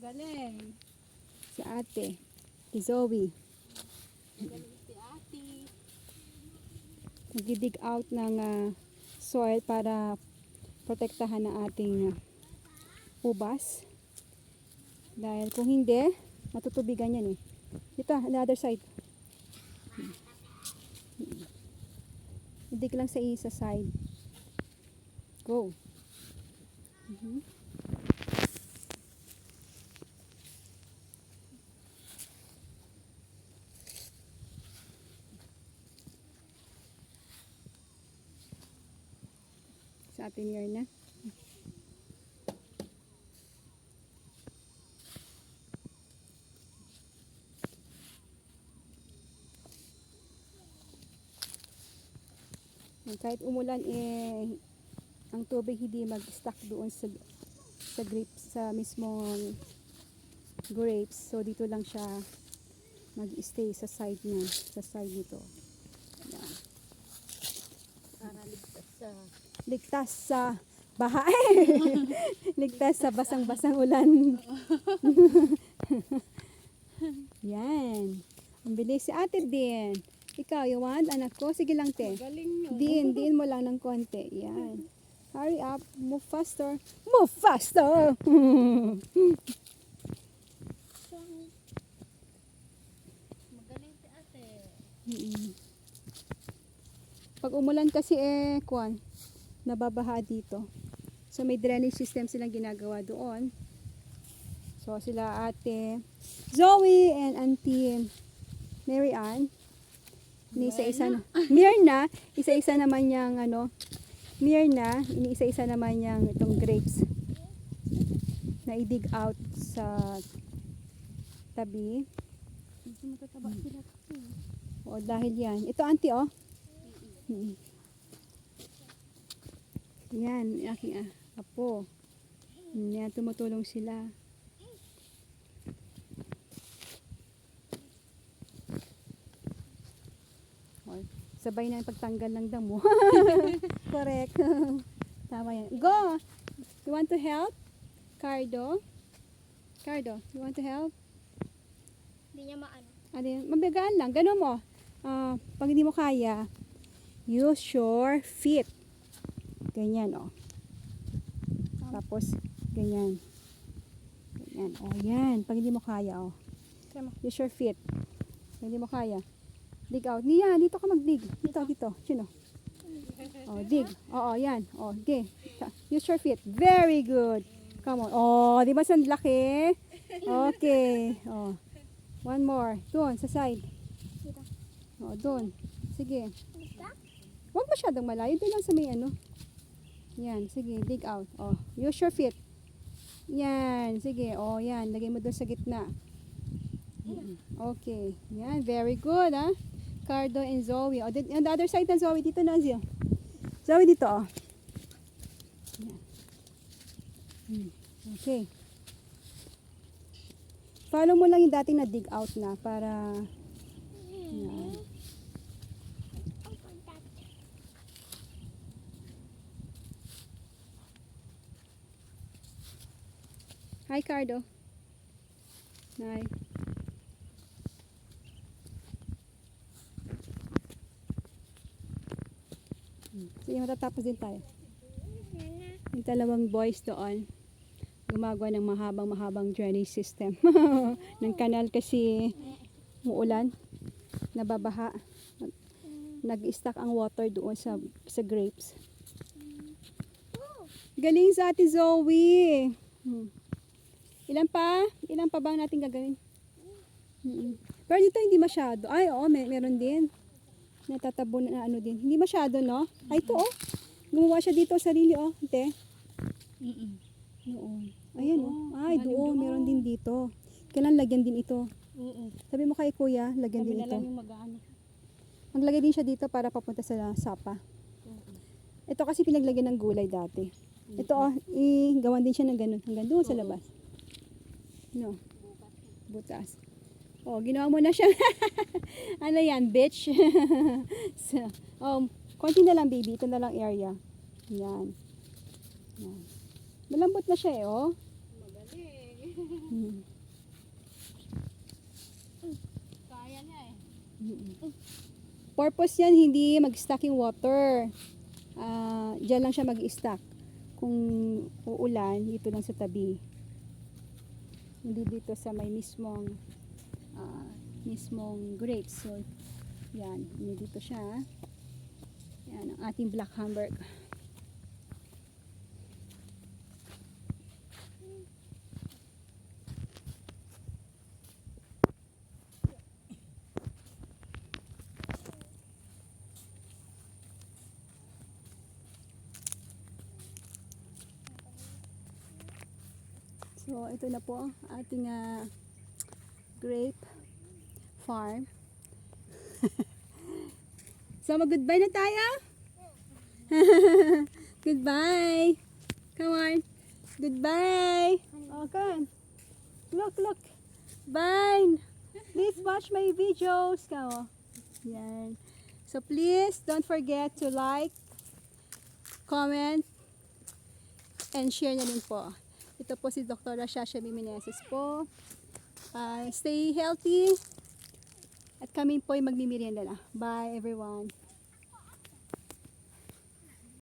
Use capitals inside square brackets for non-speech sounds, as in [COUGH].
Galing. Si ate. Si Zoe. Galing si ate. Nag-dig out ng ah, soil para protektahan ang ating ah, ubas. Dahil kung hindi, matutubigan yan eh. Dito, on the other side. Dig lang sa isa side. Go. Mhm. Sa atin yun na. Kahit umulan eh ang tubig hindi mag-stuck doon sa sa grapes sa mismong grapes. So dito lang siya mag-stay sa side niya, sa side nito. Yan. Para ligtas sa... Ligtas sa baha. [LAUGHS] Ligtas sa basang-basang ulan. [LAUGHS] Yan. Ang bilis si ate din. Ikaw, you want? Anak ko? Sige lang, te. Diin, diin mo lang ng konti. Yan. Hurry up. Move faster. Move faster! Magaling si ate. [LAUGHS] Pag umulan kasi eh, kwan, nababaha dito. So may drainage system silang ginagawa doon. So sila ate Zoe and auntie Mary Ann. Ni isa-isa na. [LAUGHS] Mirna, isa-isa naman niyang ano, Mirna, ini-isa-isa naman niyang itong grapes na i-dig out sa tabi. Medyo matataba sila. Dahil yan. Ito auntie oh. Mm. Yan, aking ah, apo. Yan, tumutulong sila. Sabay na ang pagtanggal ng damo. [LAUGHS] Correct. [LAUGHS] Tama yan. Go! You want to help? Cardo? Cardo, you want to help? Hindi niya maano. Ano yun? Mabigaan lang. Ganun mo. Ah, pag hindi mo kaya, use your feet. Ganyan, oh. Tapos, ganyan. Ganyan. Oh, yan. Pag hindi mo kaya, oh. Use your feet. Pag hindi mo kaya. Dig out. Yan, dito ka mag-dig. Dito, dito. Sino? [LAUGHS] Oh, dig. Oo, yan. Oh, okay. Use your feet. Very good. Come on. Oh, di ba sa laki? Okay. Oh. One more. Doon, sa side. Oh, doon. Sige. Huwag masyadong malayo. Doon lang sa may ano. Yan. Sige, dig out. Oh, use your feet. Yan. Sige. Oh, yan. Lagay mo doon sa gitna. Mm, Okay. Yan. Very good, ah. Cardo and Zoe. Oh, din- on the other side na Zoe. Dito na, Zio. Zoe, dito, oh. Yan. Mm, Okay. Follow mo lang yung dating na dig out na para yan. Hi, Cardo. Hi. Sige, matatapos din tayo. Yung dalawang boys doon, gumagawa ng mahabang-mahabang drainage system. [LAUGHS] ng kanal kasi muulan, nababaha. Nag-stack ang water doon sa, sa grapes. Galing sa ate Zoe. Hmm. Ilan pa? Ilan pa ba ang natin gagawin? Mm-mm. Pero dito hindi masyado. Ay, oo, may, meron din. Natatabon na ano din. Hindi masyado, no? Ay, ito, oh. Gumawa siya dito sarili, oh. Ate. Mm-mm. Doon. Ayan, oh. Ay, doon. Meron din dito. Kailan lagyan din ito. Oo. Sabi mo kay kuya, lagyan Sabi din na ito. lang yung mag-ano. Maglagay din siya dito para papunta sa sapa. Ito kasi pinaglagyan ng gulay dati. Ito oh, i gawan din siya ng ganun hanggang doon sa labas. No. Butas. Oh, ginawa mo na siya. [LAUGHS] ano yan, bitch? [LAUGHS] so, oh, konti na lang baby. Ito na lang area. Yan. Yan. Malambot na siya eh, oh. Magaling. [LAUGHS] Kaya niya eh. Purpose yan, hindi mag-stack yung water. Ah, uh, diyan lang siya mag-stack. Kung uulan, dito lang sa tabi. Hindi dito sa may mismong ah, mismong grapes. So, yan. Hindi dito siya. Yan, ang ating black hamburg. So, ito na po ating ah, grape farm. [LAUGHS] so, mag-goodbye na tayo? [LAUGHS] goodbye. Come on. Goodbye. Oh, come on. Look, look. Bye. Please watch my videos. Kao. Yan. So, please don't forget to like, comment, and share na din po. Ito po si Dr. Shasha Mimeneses po. Ah, stay healthy. At kami po ay magmimerienda na. Bye everyone.